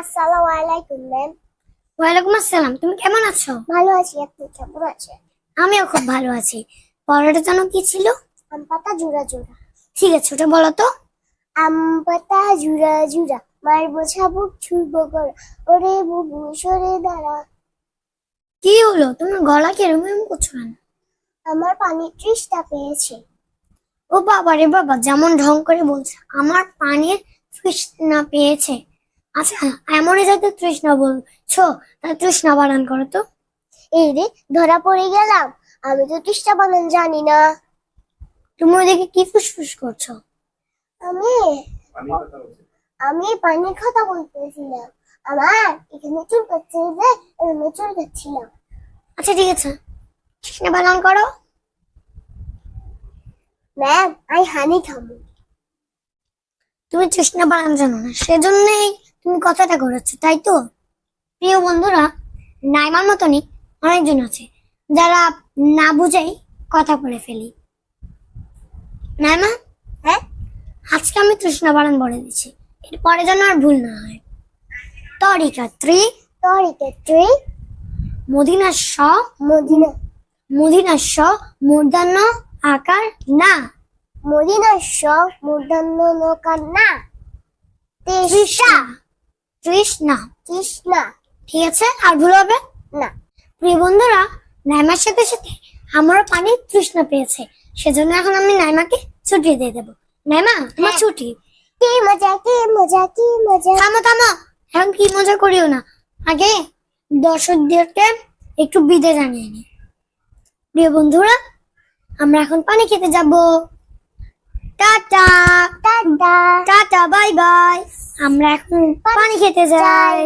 আসসালামু আলাইকুম ম্যাম ওয়ালাইকুম আসসালাম। তুমি কেমন আছো? ভালো আছি আপনি কেমন আছেন? আমিও খুব ভালো আছি। পরোটা যেন কি ছিল? আম পাতা জুড়া জুড়া। ঠিক আছে ওটা বলো তো। আম পাতা জুড়া জুড়া। মারবো ছাবুক ছুড়বো গড়া ওরে বুবু সরে দাঁড়া। কি হলো? তোমার গলা কি এরকম এরকম করছ কেন? আমার পানি তৃষ্ণা পেয়েছে। ও বাবা রে বাবা যেমন ঢং করে বলছে আমার পানির তৃষ্ণা পেয়েছে। আচ্ছা এমনই যাতে তৃষ্ণা বলছো তাহলে তৃষ্ণা বাড়ান করো তো। এই রে, ধরা পড়ে গেলাম, আমি তো তৃষ্ণা বানান জানি না। তুমি ওদিকে কি ফুসফুস করছ? আমি আমি পানির কথা বলতেছিলাম। আমার এখানে চুল কাটছে যে এখানে চুল কাটছিলাম। আচ্ছা ঠিক আছে। তৃষ্ণা বাড়ান করো। ম্যাম আই হানি খাব। তুমি তৃষ্ণা বাড়ান জানো না, সেজন্যই তুমি কথাটা করেছ তাই তো? প্রিয় বন্ধুরা নাইমার মতনই অনেকজন আছে যারা না বুঝেই কথা বলে ফেলি। নাইমা হ্যাঁ? আজকে আমি তৃষ্ণা বাড়ান বলে দিচ্ছি এরপরে যেন আর ভুল না হয়। তরিকা ত্রি তরিকে তুই মদিনা স মদিনা। মদিনা স মূর্ধন্য আকার না। মদিনার সব মূর্ধন্য নৌকার না। তৃষ্ণা। তৃষ্ণা তৃষ্ণা ঠিক আছে? আর ভুল হবে? না। প্রিয় বন্ধুরা নাইমার সাথে সাথে আমারও পানি তৃষ্ণা পেয়েছে। সেজন্য এখন আমি নাইমাকে ছুটি দিয়ে দেবো। নাইমা তোমার হ্যাঁ। ছুটি? কি মজা কি মজা কি মজা। থামো থামো। এখন কি মজা করিও না। আগে দর্শকদেরকে একটু বিদে জানিয়ে নি। প্রিয় বন্ধুরা আমরা এখন পানি খেতে যাব। Tata. Tata. Tata bye bye. আমরা এখন পানি খেতে যাই।